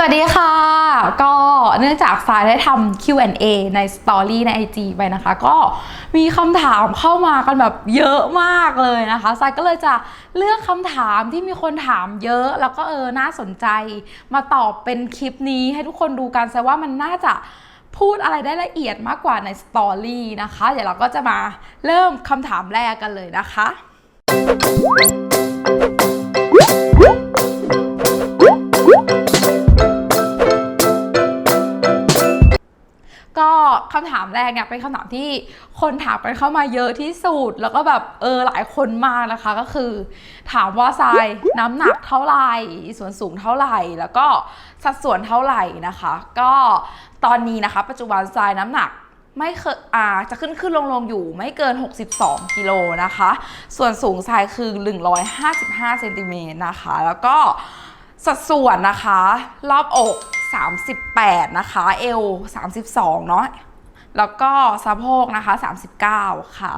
สวัสดีค่ะ ก็เนื่องจากสายได้ทำ Q&A ในสตอรี่ใน IG ไปนะคะ ก็มีคำถามเข้ามากันแบบเยอะมากเลยนะคะสายก็เลยจะเลือกคำถามที่มีคนถามเยอะ แล้วก็เออน่าสนใจ มาตอบเป็นคลิปนี้ให้ทุกคนดูกันแสว่ามันน่าจะพูดอะไรได้ละเอียดมากกว่าในสตอรี่นะคะ เดี๋ยวเราก็จะมาเริ่มคำถามแรกกันเลยนะคะ คำถามแรกเนี่ยเป็นคำถามที่คนถามกันเข้ามาเยอะที่สุด แล้วก็แบบเออหลายคนมากนะคะก็คือ ถามว่าทรายน้ำหนักเท่าไหร่ส่วนสูงเท่าไหร่ แล้วก็สัดส่วนเท่าไหร่นะคะ ก็ตอนนี้นะคะ ปัจจุบันทรายน้ำหนักไม่เคยอ่าจะขึ้นขึ้นลงลงอยู่ไม่เกิน 62 กิโลนะคะ ส่วนสูงทรายคือ 155 เซนติเมตรนะคะ แล้วก็สัดส่วนนะคะ รอบอก 38 นะคะ เอว 32 เนาะ แล้วก็สะโพกนะคะ 39 ค่ะ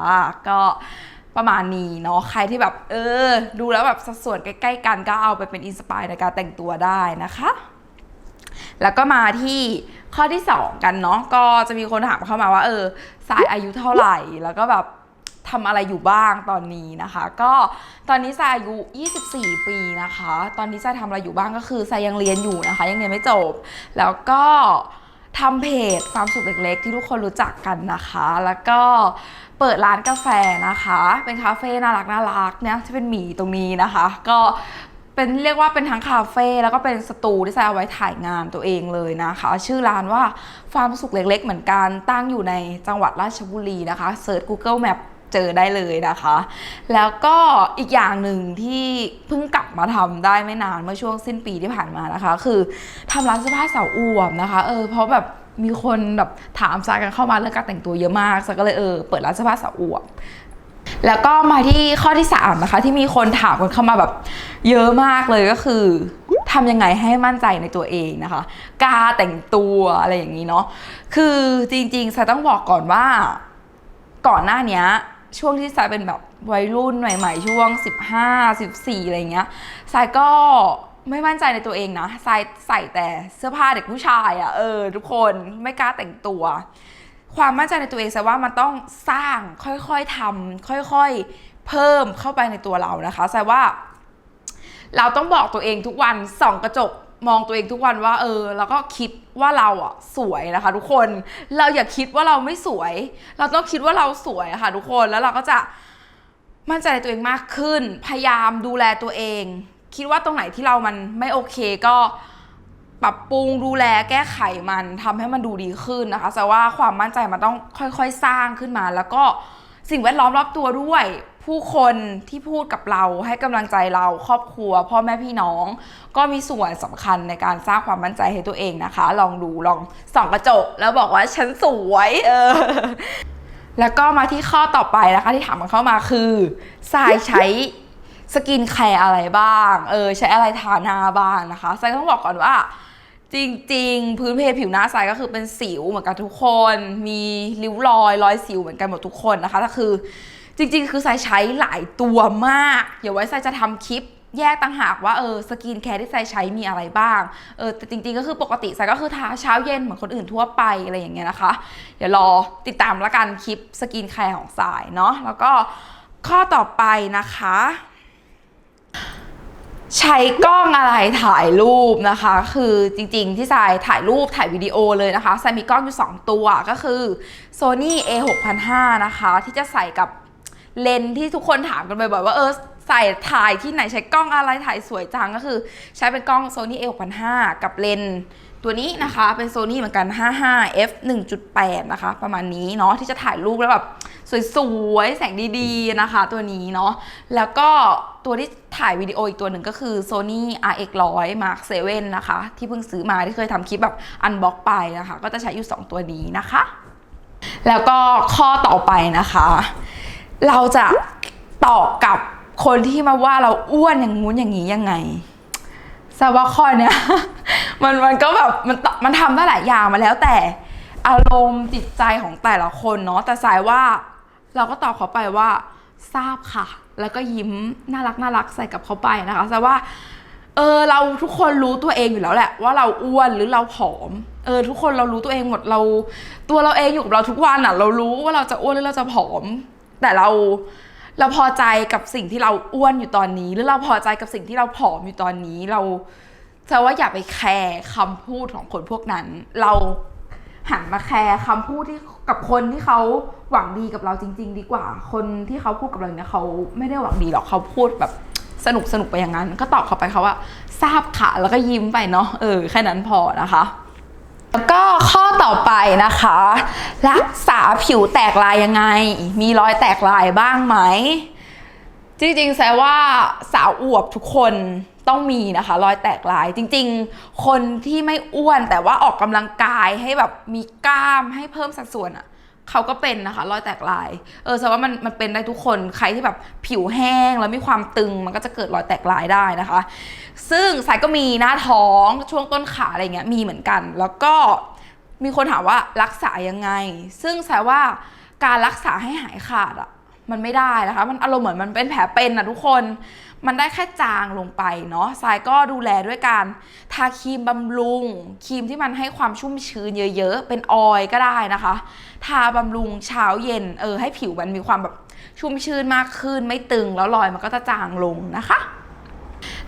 ก็ประมาณนี้เนาะใครที่แบบ เออ ดูแล้วแบบสัดส่วนใกล้ ๆ กันก็เอาไปเป็นอินสปายในการแต่งตัวได้นะคะแล้วก็มาที่ข้อที่ 2 กันเนาะก็จะมีคนถามเข้ามาว่า เออสายอายุเท่าไหร่ แล้วก็แบบทำอะไรอยู่บ้างตอนนี้นะคะ ก็ตอนนี้สายอายุ 24 ปีนะคะ ตอนนี้สายทำอะไรอยู่บ้างก็คือสายยังเรียนอยู่นะคะ ยังเรียนไม่จบ แล้วก็ ทำเพจความสุขเล็กๆ ที่ทุกคนรู้จักกันนะคะ แล้วก็เปิดร้านกาแฟนะคะ เป็นคาเฟ่น่ารักน่ารักเนี่ยที่เป็นหมีตรงนี้นะคะ ก็เป็นเรียกว่าเป็นทั้งคาเฟ่แล้วก็เป็นสตูที่ใช้เอาไว้ถ่ายงานตัวเองเลยนะคะ ชื่อร้านว่าฟาร์มสุขเล็กๆ เหมือนกันตั้งอยู่ในจังหวัดราชบุรีนะคะเซิร์ช Google Map เจอได้เลยนะคะ แล้วก็อีกอย่างหนึ่งที่เพิ่งกลับมาทำได้ไม่นานเมื่อช่วงสิ้นปีที่ผ่านมานะคะ คือทำร้านเสื้อผ้าสาวอวมนะคะเออเพราะแบบมีคนแบบถามซากันเข้ามาเรื่องการแต่งตัวเยอะมากซาก็เลยเออเปิดร้านเสื้อผ้าสาวอวบแล้วก็มาที่ข้อที่3นะคะที่มีคนถามกันเข้ามาแบบเยอะมากเลยก็คือทำยังไงให้มั่นใจในตัวเองนะคะกล้าแต่งตัวอะไรอย่างนี้เนาะคือจริงๆสาต้องบอกก่อนว่าก่อนหน้านี้ ช่วงที่สายเป็นแบบวัยรุ่นใหม่ ๆ ช่วง 15 14 อะไรเงี้ยสายก็ไม่มั่นใจในตัวเองนะสายใส่แต่เสื้อผ้าเด็กผู้ชายอะ่ะเออทุกคนไม่กล้าแต่งตัว ความมั่นใจในตัวเองแสดว่ามันต้องสร้างค่อยๆทำค่อยๆเพิ่มเข้าไปในตัวเรานะคะแสดว่า เราต้องบอกตัวเองทุกวันส่องกระจก มองตัวเองทุกวันว่า เออ แล้วก็คิดว่าเราอะสวยนะคะ ทุกคนเราอย่าคิดว่าเราไม่สวย เราต้องคิดว่าเราสวยะค่ะ ทุกคนแล้วเราก็จะมั่นใจในตัวเองมากขึ้น พยายามดูแลตัวเอง คิดว่าตรงไหนที่เรามันไม่โอเคก็ปรับปรุงดูแลแก้ไขมันทำให้มันดูดีขึ้นนะคะแต่ว่าความมั่นใจมันต้องค่อยๆ สร้างขึ้นมา แล้วก็สิ่งแวดล้อมรอบตัวด้วย ผู้คนที่พูดกับเราให้กำลังใจเราครอบครัว พ่อแม่พี่น้อง ก็มีส่วนสำคัญในการสร้างความมั่นใจให้ตัวเองนะคะ ลองดูลองส่องกระจก แล้วบอกว่าฉันสวยเออแล้วก็มาที่ข้อต่อไปนะคะที่ถามมันเข้ามาคือทรายใช้สกินแคร์อะไรบ้าง เออ ใช้อะไรทาหน้าบ้างนะคะทรายต้องบอกก่อนว่า จริง ๆ พื้นเพผิวหน้าทรายก็คือเป็นสิวเหมือนกันทุกคน มีริ้วรอยรอยสิวเหมือนกันหมดทุกคนนะคะแต่คือ จริงๆ คือทรายใช้หลายตัวมาก เดี๋ยวไว้ทรายจะทำคลิปแยกต่างหากว่าเออสกินแคร์ที่ทรายใช้มีอะไรบ้างเออแต่จริงๆก็คือปกติทรายก็คือทาเช้าเย็นเหมือนคนอื่นทั่วไปอะไรอย่างเงี้ยนะคะ เดี๋ยวรอติดตามละกันคลิปสกินแคร์ของทรายเนาะแล้วก็ข้อต่อไปนะคะ ใช้กล้องอะไรถ่ายรูปนะคะ คือจริงๆที่ทรายถ่ายรูปถ่ายวิดีโอเลยนะคะทรายมีกล้องอยู่ 2 ตัวก็คือ Sony A 6005นะคะ ที่จะใส่กับ เลนที่ทุกคนถามกันบ่อยๆว่าเออใส่ถ่ายที่ไหนใช้กล้องอะไรถ่ายสวยจังก็คือ ใช้เป็นกล้อง Sony A 6005กับเลนตัวนี้นะคะเป็น Sony เหมือนกัน 55 f 1.8 นะคะ ประมาณนี้เนาะที่จะถ่ายรูปแล้วแบบสวยๆ แสงดีๆ นะคะ ตัวนี้เนาะแล้วก็ตัวที่ถ่ายวิดีโออีกตัวหนึ่งก็คือ Sony RX 100 Mark 7นะคะ ที่เพิ่งซื้อมาที่เคยทำคลิปแบบอันบ็อกไปนะคะ ก็จะใช้อยู่ 2 ตัวนี้นะคะ แล้วก็ข้อต่อไปนะคะ เราจะตอบกับคนที่มาว่าเราอ้วนอย่างงู้นอย่างนี้ยังไงทราว่าข้อเนี้ยมันมันก็แบบมันมันทำได้หลายอย่างมาแล้วแต่อารมณ์จิตใจของแต่ละคนเนาะแต่สายว่าเราก็ตอบเขาไปว่าทราบค่ะ แล้วก็ยิ้มน่ารักน่ารักใส่กับเขาไปนะคะแต่ว่าเออเราทุกคนรู้ตัวเองอยู่แล้วแหละ ว่าเราอ้วนหรือเราผอม เออ ทุกคนเรารู้ตัวเองหมดเรา ตัวเราเองอยู่กับเราทุกวันอะ เรารู้ว่าเราจะอ้วนหรือเราจะผอม แต่เราเราพอใจกับสิ่งที่เราอ้วนอยู่ตอนนี้ หรือเราพอใจกับสิ่งที่เราผอมอยู่ตอนนี้ เราจะว่าอย่าไปแคร์คำพูดของคนพวกนั้น เราหันมาแคร์คำพูดที่กับคนที่เขาหวังดีกับเราจริง ๆ ดีกว่า คนที่เขาพูดกับเราเนี่ยเขาไม่ได้หวังดีหรอกเขาพูดแบบสนุกสนุกไปอย่างนั้น ก็ตอบเขาไปเขาว่าทราบค่ะแล้วก็ยิ้มไปเนาะเออแค่นั้นพอนะคะ แล้วก็ข้อต่อไปนะคะ รักษาผิวแตกลายยังไง มีรอยแตกลายบ้างไหม จริงๆแซว่าสาวอวบทุกคนต้องมีนะคะรอยแตกลายจริง ๆ คนที่ไม่อ้วนแต่ว่าออกกำลังกายให้แบบมีกล้ามให้เพิ่มสัดส่วนอะ เขาก็เป็นนะคะรอยแตกลาย เออแสดงว่ามันมันเป็นได้ทุกคนใครที่แบบผิวแห้งแล้วมีความตึงมันก็จะเกิดรอยแตกลายได้นะคะ ซึ่งสายก็มีหน้าท้องช่วงต้นขาอะไรเงี้ยมีเหมือนกัน แล้วก็มีคนถามว่ารักษายังไง ซึ่งสายว่าการรักษาให้หายขาดอะมันไม่ได้นะคะ มันอารมณ์เหมือนมันเป็นแผลเป็นนะทุกคน มันได้แค่จางลงไปเนาะทรายก็ดูแลด้วยการทาครีมบำรุง ครีมที่มันให้ความชุ่มชื้นเยอะ ๆ เป็นออยก็ได้นะคะ ทาบำรุงเช้าเย็นเออให้ผิวมันมีความแบบชุ่มชื้นมากขึ้นไม่ตึงแล้วรอยมันก็จะจางลงนะคะ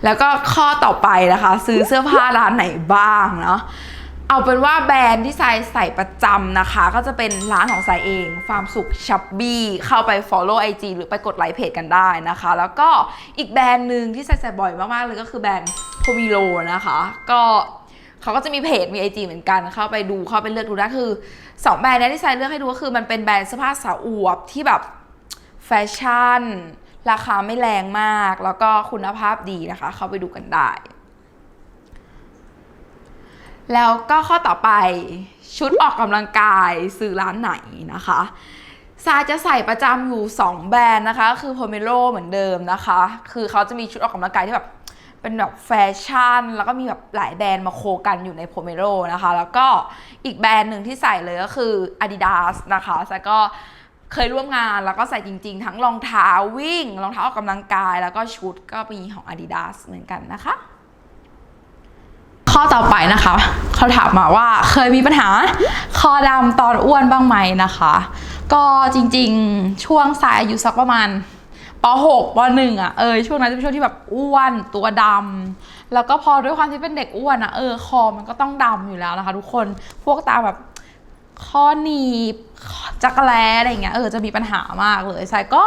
แล้วก็ข้อต่อไปนะคะ ซื้อเสื้อผ้าร้านไหนบ้างเนาะ เอาเป็นว่าแบรนด์ที่ทรายใส่ประจำนะคะ ก็จะเป็นร้านของทรายเองฟาร์มสุขชับบี้เข้าไป follow IG หรือไปกดไลค์เพจกันได้นะคะ แล้วก็อีกแบรนด์หนึ่งที่ทรายใส่บ่อยมากๆเลยก็คือแบรนด์โพมิโลนะคะ ก็เขาก็จะมีเพจมี IG เหมือนกันเข้าไปดูเข้าไปเลือกดูได้คือ 2 แบรนด์นี้ที่ทรายเลือกให้ดูก็คือมันเป็นแบรนด์เสื้อผ้าสาวอวบที่แบบแฟชั่น ราคาไม่แรงมาก แล้วก็คุณภาพดีนะคะ เข้าไปดูกันได้ แล้วก็ข้อต่อไปชุดออกกำลังกายซื้อร้านไหนนะคะซาจะใส่ประจำอยู่ 2 แบรนด์นะคะ คือโพเมโลเหมือนเดิมนะคะ คือเขาจะมีชุดออกกำลังกายที่แบบเป็นแบบแฟชั่น แล้วก็มีแบบหลายแบรนด์มาโคกันอยู่ในโพเมโลนะคะ แล้วก็อีกแบรนด์หนึ่งที่ใส่เลยก็คือ Adidas นะคะซาก็เคยร่วมงานแล้วก็ใส่จริงๆ ทั้งรองเท้าวิ่งรองเท้าออกกำลังกาย แล้วก็ชุดก็มีของ Adidas เหมือนกันนะคะ ข้อต่อไปนะคะ เขาถามมาว่าเคยมีปัญหาคอดำตอนอ้วนบ้างไหมนะคะ ก็จริงๆช่วงสายอายุสักประมาณป .6 ป .1 อะเออช่วงนั้นจะเป็นช่วงที่แบบอ้วนตัวดำแล้วก็พอด้วยความที่เป็นเด็กอ้วนอะเออคอมันก็ต้องดำอยู่แล้วนะคะ ทุกคนพวกตาแบบข้อหนีบจักรแลอะไรอย่างเงี้ยเออจะมีปัญหามากเลยสายก็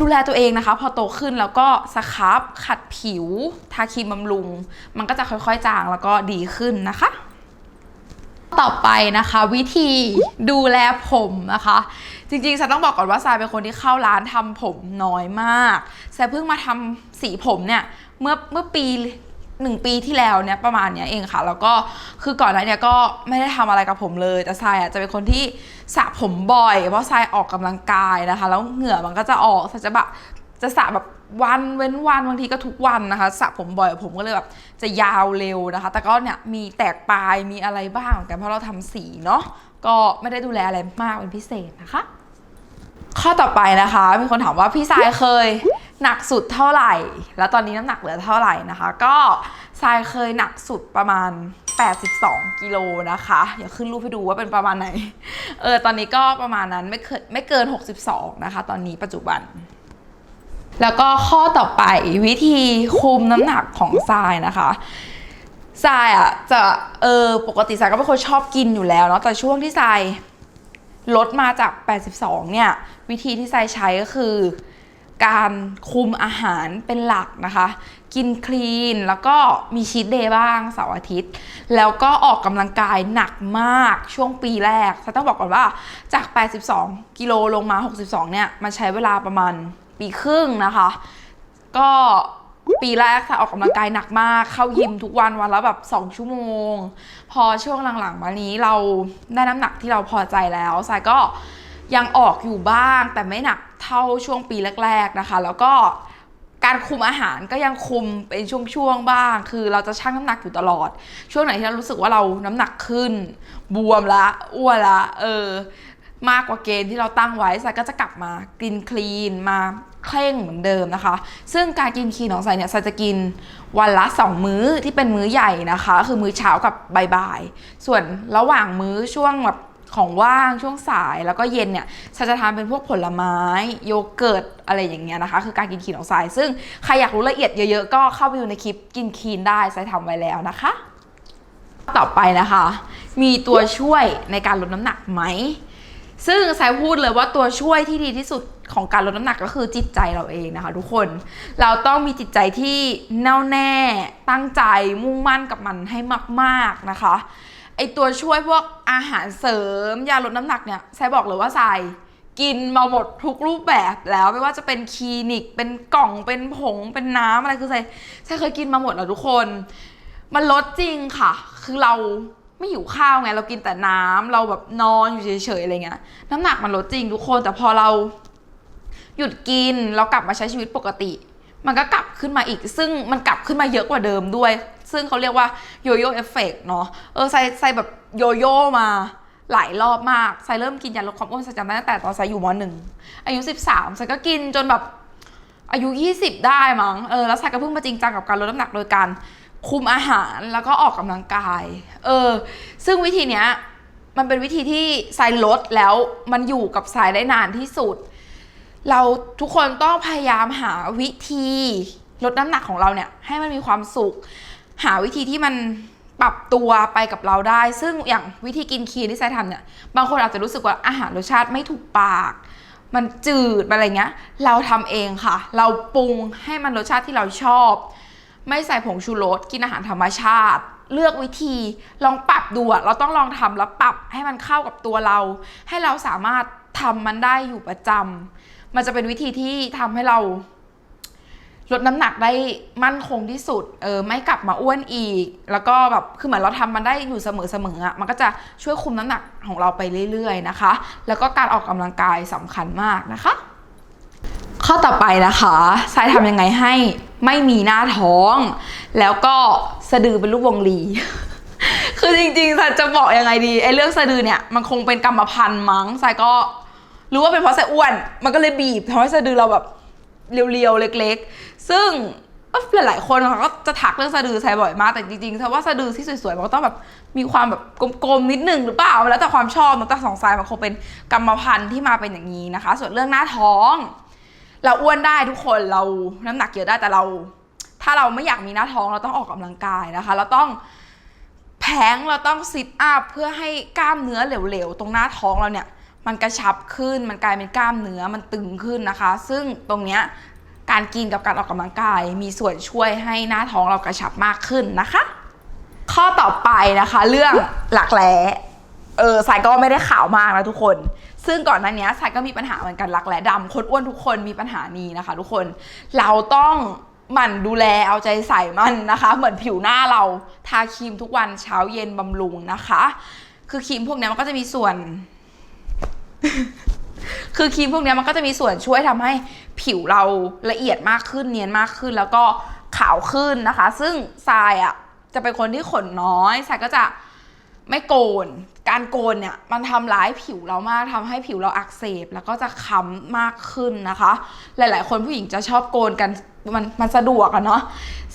ดูแลตัวเองนะคะ พอโตขึ้นแล้วก็สครับขัดผิว ทาครีมบำรุง มันก็จะค่อยๆจางแล้วก็ดีขึ้นนะคะ ต่อไปนะคะ วิธีดูแลผมนะคะ จริงๆฉันต้องบอกก่อนว่าซายเป็นคนที่เข้าร้านทำผมน้อยมากทรายเพิ่งมาทำสีผมเนี่ยเมื่อเมื่อปี หนึ่งปีที่แล้วเนี่ยประมาณเนี้ยเองค่ะ แล้วก็คือก่อนหน้าเนี้ยก็ไม่ได้ทำอะไรกับผมเลย แต่ทรายอะจะเป็นคนที่สระผมบ่อย เพราะทรายออกกำลังกายนะคะ แล้วเหงื่อมันก็จะออกทรายจะแบบจะสระแบบวันเว้นวันบางทีก็ทุกวันนะคะสระผมบ่อยผมก็เลยแบบจะยาวเร็วนะคะ แต่ก็เนี่ยมีแตกปลายมีอะไรบ้างเหมือนกันเพราะเราทำสีเนาะก็ไม่ได้ดูแลอะไรมากเป็นพิเศษนะคะ ข้อต่อไปนะคะ มีคนถามว่าพี่สายเคยหนักสุดเท่าไหร่ แล้วตอนนี้น้ำหนักเหลือเท่าไหร่นะคะ ก็ทรายเคยหนักสุดประมาณ 82 กิโลนะคะเดี๋ยวขึ้นรูปให้ดูว่าเป็นประมาณไหน เออ ตอนนี้ก็ประมาณนั้นไม่เคยไม่เกิน 62 นะคะ ตอนนี้ปัจจุบัน แล้วก็ข้อต่อไปวิธีคุมน้ำหนักของทรายนะคะทรายอะจะเออปกติทรายก็เป็นคนชอบกินอยู่แล้วเนาะแต่ช่วงที่ทราย ลดมาจาก 82 เนี่ย วิธีที่ทรายใช้ก็คือ การคุมอาหารเป็นหลักนะคะ กินคลีนแล้วก็มีชีทเดย์บ้างเสาร์อาทิตย์ แล้วก็ออกกำลังกายหนักมากช่วงปีแรกต้องบอกก่อนว่าจาก 82 กิโลลงมา 62 เนี่ย มันใช้เวลาประมาณปีครึ่งนะคะ ก็ ปีแรกค่ะออกกำลังกายหนักมาก เข้ายิมทุกวันวันละแบบ 2 ชั่วโมง พอช่วงหลังๆมานี้เราได้น้ำหนักที่เราพอใจแล้วสายก็ยังออกอยู่บ้าง แต่ไม่หนักเท่าช่วงปีแรก ๆนะคะ แล้วก็การคุมอาหารก็ยังคุมเป็นช่วงๆบ้าง คือเราจะชั่งน้ำหนักอยู่ตลอด ช่วงไหนที่เรารู้สึกว่าเราน้ำหนักขึ้น บวมละอ้วนละ เออ มากกว่าเกณฑ์ที่เราตั้งไว้ทรายก็จะกลับมากินคลีนมาเคร่งเหมือนเดิมนะคะ ซึ่งการกินคลีนของทรายเนี่ยทรายจะกินวันละ 2 มื้อที่เป็นมื้อใหญ่นะคะ คือมื้อเช้ากับบ่ายๆส่วนระหว่างมื้อช่วงแบบของว่างช่วงสายแล้วก็เย็นเนี่ยทรายจะทานเป็นพวกผลไม้ โยเกิร์ตอะไรอย่างเงี้ยนะคะ คือการกินคลีนของทราย ซึ่งใครอยากรู้ละเอียดเยอะๆ ก็เข้าไปดูในคลิปกินคลีนได้ทรายทำไว้แล้วนะคะ ต่อไปนะคะ มีตัวช่วยในการลดน้ำหนักไหม ซึ่งสายพูดเลยว่าตัวช่วยที่ดีที่สุดของการลดน้ำหนักก็คือจิตใจเราเองนะคะทุกคน เราต้องมีจิตใจที่แน่วแน่ตั้งใจมุ่งมั่นกับมันให้มากๆนะคะ ไอตัวช่วยพวกอาหารเสริมยาลดน้ำหนักเนี่ยสายบอกเลยว่าสายกินมาหมดทุกรูปแบบแล้วไม่ว่าจะเป็นคลินิก เป็นกล่องเป็นผงเป็นน้ำอะไรคือสายสายเคยกินมาหมดแล้วทุกคน มันลดจริงค่ะ คือเรา ไม่หิวข้าวไง เรากินแต่น้ำเราแบบนอนอยู่เฉยๆอะไรเงี้ยน้ำหนักมันลดจริงทุกคนแต่พอเราหยุดกินเรากลับมาใช้ชีวิตปกติ มันก็กลับขึ้นมาอีก ซึ่งมันกลับขึ้นมาเยอะกว่าเดิมด้วย ซึ่งเขาเรียกว่าโยโย่เอฟเฟกเนาะเออไซไซแบบโยโย่มาหลายรอบมากไซเริ่มกินยาลดความอ้วนไซจำได้ตั้งแต่ตอนไซอยู่มหนึ่งอายุ13ไซก็กินจนแบบอายุ 20 ได้มั้งเออแล้วไซก็เพิ่งมาจริงจังกับการลดน้ำหนักโดยการ คุมอาหารแล้วก็ออกกำลังกาย เออ ซึ่งวิธีเนี้ยมันเป็นวิธีที่ไซลดแล้วมันอยู่กับไซได้นานที่สุด เราทุกคนต้องพยายามหาวิธีลดน้ำหนักของเราเนี่ยให้มันมีความสุข หาวิธีที่มันปรับตัวไปกับเราได้ ซึ่งอย่างวิธีกินคีนที่ไซทำเนี่ยบางคนอาจจะรู้สึกว่าอาหารรสชาติไม่ถูกปาก มันจืดอะไรเงี้ย เราทำเองค่ะ เราปรุงให้มันรสชาติที่เราชอบ ไม่ใส่ผงชูรสกินอาหารธรรมชาติ เลือกวิธีลองปรับดูอะเราต้องลองทำแล้วปรับให้มันเข้ากับตัวเรา ให้เราสามารถทำมันได้อยู่ประจำมันจะเป็นวิธีที่ทำให้เราลดน้ำหนักได้มั่นคงที่สุด เออไม่กลับมาอ้วนอีก แล้วก็แบบ คือเหมือนเราทำมันได้อยู่เสมอๆอะมันก็จะช่วยคุมน้ำหนักของเราไปเรื่อยๆนะคะ แล้วก็การออกกำลังกายสำคัญมากนะคะ ข้อต่อไปนะคะทรายทำยังไงให้ไม่มีหน้าท้อง แล้วก็สะดือเป็นรูปวงลีคือจริงๆทรายจะบอกยังไงดีไอ้เรื่องสะดือเนี่ยมันคงเป็นกรรมพันธุ์มั้งทรายก็รู้ว่าเป็นเพราะทรายอ้วน มันก็เลยบีบทำให้สะดือเราแบบเรียวๆเล็ก ๆ ซึ่งหลายๆคนเขาก็จะทักเรื่องสะดือทรายบ่อยมากแต่จริงๆทรายว่าสะดือที่สวยๆมันก็ต้องแบบมีความแบบกลมๆนิดนึงหรือเปล่าแล้วแต่ความชอบมันแต่สองทรายมันคงเป็นกรรมพันธุ์ที่มาเป็นอย่างนี้นะคะ ส่วนเรื่องหน้าท้อง เราอ้วนได้ทุกคนเราน้ำหนักเยอะได้แต่เรา ถ้าเราไม่อยากมีหน้าท้องเราต้องออกกำลังกายนะคะ เราต้องแผงเราต้องซิทอัพเพื่อให้กล้ามเนื้อเหลวๆตรงหน้าท้องเราเนี่ย มันกระชับขึ้นมันกลายเป็นกล้ามเนื้อมันตึงขึ้นนะคะ ซึ่งตรงเนี้ยการกินกับการออกกำลังกาย มีส่วนช่วยให้หน้าท้องเรากระชับมากขึ้นนะคะ ข้อต่อไปนะคะ เรื่องหลักแร้ เออสายก็ไม่ได้ขาวมากนะทุกคน ซึ่งก่อนหน้านี้สายก็มีปัญหาเหมือนกันหลักแร้ดำคนอ้วนทุกคนมีปัญหานี้นะคะ ทุกคน เราต้องหมั่นดูแลเอาใจใส่มันนะคะ เหมือนผิวหน้าเราทาครีมทุกวันเช้าเย็นบำรุงนะคะ คือครีมพวกเนี้ยมันก็จะมีส่วน คือครีมพวกเนี้ยมันก็จะมีส่วนช่วยทำให้ผิวเราละเอียดมากขึ้นเนียนมากขึ้น แล้วก็ขาวขึ้นนะคะ ซึ่งทรายอะจะเป็นคนที่ขนน้อยทรายก็จะไม่โกน การโกนเนี่ยมันทำร้ายผิวเรามากทำให้ผิวเราอักเสบ แล้วก็จะค้ำมากขึ้นนะคะ หลาย ๆ คนผู้หญิงจะชอบโกนกันมันมันสะดวกอะเนาะ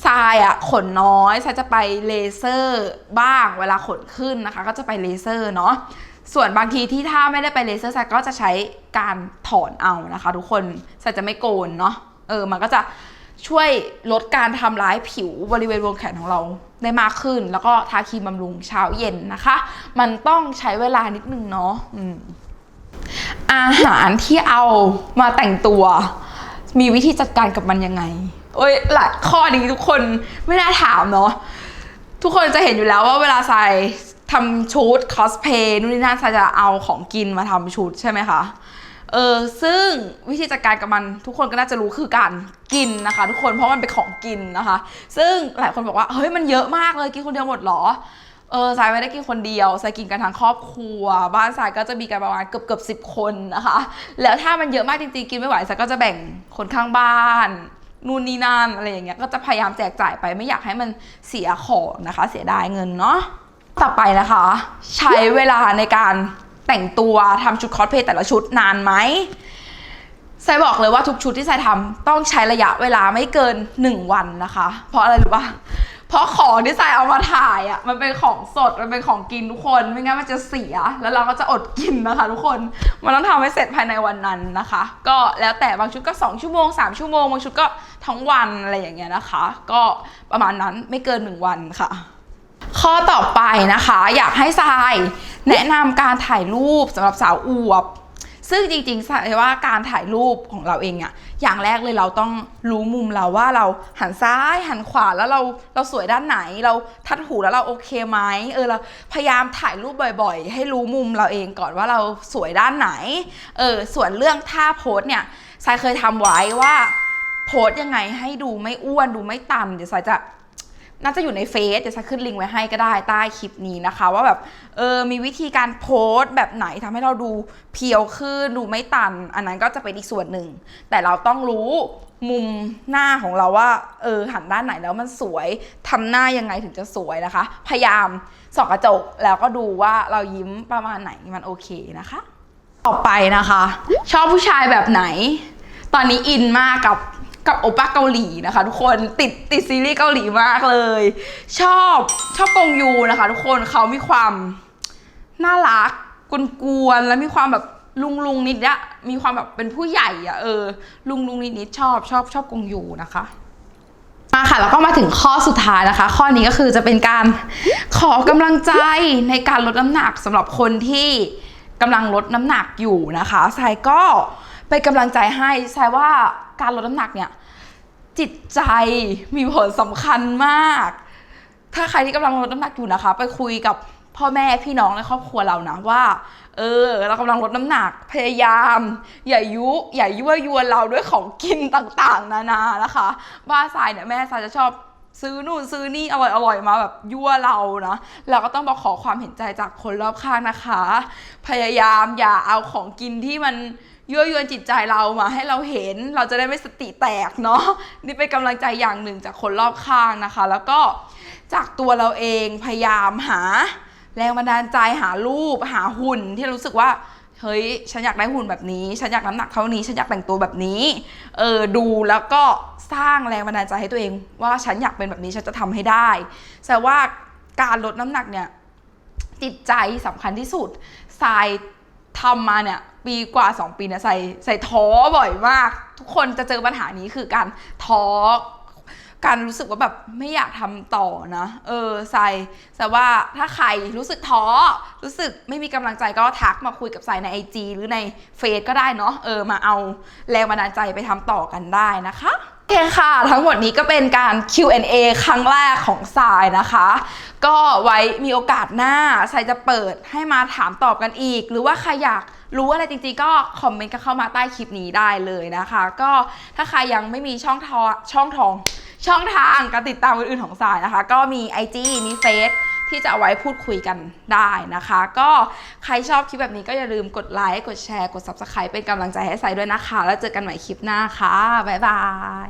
ทรายอะขนน้อยทรายจะไปเลเซอร์บ้างเวลาขนขึ้นนะคะ ก็จะไปเลเซอร์เนาะส่วนบางทีที่ถ้าไม่ได้ไปเลเซอร์ไซก็จะใช้การถอนเอานะคะ ทุกคนไซจะไม่โกนเนาะเออมันก็จะ ช่วยลดการทำร้ายผิวบริเวณวงแขนของเราได้มากขึ้น แล้วก็ทาครีมบำรุงเช้าเย็นนะคะ มันต้องใช้เวลานิดนึงเนาะอาหารที่เอามาแต่งตัว มีวิธีจัดการกับมันยังไง โอ้ยหลายข้อนี้ทุกคนไม่น่าถามเนาะทุกคนจะเห็นอยู่แล้วว่าเวลาใส่ทำชุดคอสเพย์นู่นนี่นั่นจะเอาของกินมาทำชุดใช่ไหมคะ เออซึ่งวิธีจัดการกับมันทุกคนก็น่าจะรู้คือการกินนะคะ ทุกคนเพราะมันเป็นของกินนะคะ ซึ่งหลายคนบอกว่าเฮ้ยมันเยอะมากเลยกินคนเดียวหมดเหรอเออสายไม่ได้กินคนเดียวสายกินกันทั้งครอบครัว บ้านสายก็จะมีกันประมาณเกือบเกือบสิบคนนะคะ แล้วถ้ามันเยอะมากจริงๆกินไม่ไหวสายก็จะแบ่งคนข้างบ้านนู่นนี่นั่นอะไรอย่างเงี้ยก็จะพยายามแจกจ่ายไปไม่อยากให้มันเสียของนะคะ เสียดายเงินเนาะต่อไปนะคะ ใช้เวลาในการ แต่งตัวทำชุดคอสเพลย์แต่ละชุดนานไหมไซบอกเลยว่าทุกชุดที่ไซทำต้องใช้ระยะเวลาไม่เกิน 1 วันนะคะ เพราะอะไรรู้ปะเพราะของที่ไซเอามาถ่ายอะมันเป็นของสดมันเป็นของกินทุกคนไม่งั้นมันจะเสียแล้วเราก็จะอดกินนะคะ ทุกคนมันต้องทำให้เสร็จภายในวันนั้นนะคะ ก็แล้วแต่บางชุดก็ 2 ชั่วโมง 3 ชั่วโมงบางชุดก็ทั้งวันอะไรอย่างเงี้ยนะคะ ก็ประมาณนั้นไม่เกิน 1 วันค่ะ ข้อต่อไปนะคะ อยากให้ทรายแนะนำการถ่ายรูปสำหรับสาวอวบ ซึ่งจริงๆทรายว่าการถ่ายรูปของเราเองอะอย่างแรกเลยเราต้องรู้มุมเราว่าเราหันซ้ายหันขวาแล้วเราเราสวยด้านไหนเราทัดหูแล้วเราโอเคไหมเออเราพยายามถ่ายรูปบ่อยๆ ให้รู้มุมเราเองก่อนว่าเราสวยด้านไหนเออส่วนเรื่องท่าโพสเนี่ยทรายเคยทำไว้ว่าโพสยังไงให้ดูไม่อ้วนดูไม่ตันเดี๋ยวทรายจะ น่าจะอยู่ในเฟซเดี๋ยวจะขึ้นลิงก์ไว้ให้ก็ได้ใต้คลิปนี้นะคะ ว่าแบบเออมีวิธีการโพสต์แบบไหนทำให้เราดูเพียวขึ้นดูไม่ตัน อันนั้นก็จะเป็นอีกส่วนหนึ่ง แต่เราต้องรู้มุมหน้าของเราว่าเออหันด้านไหนแล้วมันสวยทำหน้ายังไงถึงจะสวยนะคะ พยายามส่องกระจกแล้วก็ดูว่าเรายิ้มประมาณไหนมันโอเคนะคะ ต่อไปนะคะ ชอบผู้ชายแบบไหน ตอนนี้อินมากกับ กับโอป้าเกาหลีนะคะ ทุกคนติดติดซีรีส์เกาหลีมากเลย ชอบชอบกงยูนะคะ ทุกคนเขามีความน่ารักกวนๆแล้วมีความแบบลุงลุงนิดอะมีความแบบเป็นผู้ใหญ่อะเออ ลุงลุงนิดนิดๆชอบชอบชอบกงยูนะคะมาค่ะแล้วก็มาถึงข้อสุดท้ายนะคะ ข้อนี้ก็คือจะเป็นการขอกำลังใจในการลดน้ำหนักสำหรับคนที่กำลังลดน้ำหนักอยู่นะคะทรายก็เป็นกำลังใจให้ทรายว่า การลดน้ำหนักเนี่ยจิตใจมีผลสำคัญมาก ถ้าใครที่กำลังลดน้ำหนักอยู่นะคะ ไปคุยกับพ่อแม่พี่น้องในครอบครัวเรานะว่า เออ เรากำลังลดน้ำหนักพยายาม อย่ายุอย่ายั่วยวนเราด้วยของกินต่างๆ นานานะคะ บ้านทรายเนี่ยแม่ทรายจะชอบซื้อนู่นซื้อนี่อร่อยอร่อยมาแบบยั่วเรานะเราก็ต้องบอกขอความเห็นใจจากคนรอบข้างนะคะ พยายามอย่าเอาของกินที่มัน ยั่วยวนจิตใจเรามาให้เราเห็นเราจะได้ไม่สติแตกเนาะนี่เป็นกำลังใจอย่างหนึ่งจากคนรอบข้างนะคะ แล้วก็จากตัวเราเองพยายามหา แรงบันดาลใจหารูป หาหุ่นที่รู้สึกว่าเฮ้ยฉันอยากได้หุ่นแบบนี้ ฉันอยากน้ำหนักเท่านี้ ฉันอยากแต่งตัวแบบนี้ เออดูแล้วก็สร้างแรงบันดาลใจให้ตัวเอง ว่าฉันอยากเป็นแบบนี้ฉันจะทำให้ได้ แต่ว่าการลดน้ำหนักเนี่ยจิตใจสำคัญที่สุดทราย ทำมาเนี่ยปีกว่า 2 ปีเนี่ยใส่ใส่ท้อบ่อยมาก ทุกคนจะเจอปัญหานี้คือการท้อการรู้สึกว่าแบบไม่อยากทำต่อนะ เออใส่แต่ว่าถ้าใครรู้สึกท้อ รู้สึกไม่มีกำลังใจก็ทักมาคุยกับใส่ใน IG หรือในเฟซก็ได้เนาะ เออ มาเอาแรงบันดาลใจไปทำต่อกันได้นะคะโอเคค่ะ ทั้งหมดนี้ก็เป็นการ Q&A ครั้งแรกของสายนะคะ ก็ไว้มีโอกาสหน้าสายจะเปิดให้มาถามตอบกันอีก หรือว่าใครอยากรู้อะไรจริงๆ ก็คอมเมนต์กันเข้ามาใต้คลิปนี้ได้เลยนะคะ ก็ถ้าใครยังไม่มีช่องทอช่องทอง ช่องทางการติดตามอื่นๆของสายนะคะ ก็มี IG มีเฟซที่จะเอาไว้พูดคุยกันได้นะคะ ก็ใครชอบคลิปแบบนี้ก็อย่าลืมกดไลค์กดแชร์กด Subscribe เป็นกำลังใจให้สายด้วยนะคะ แล้วเจอกันใหม่คลิปหน้าค่ะบ๊ายบาย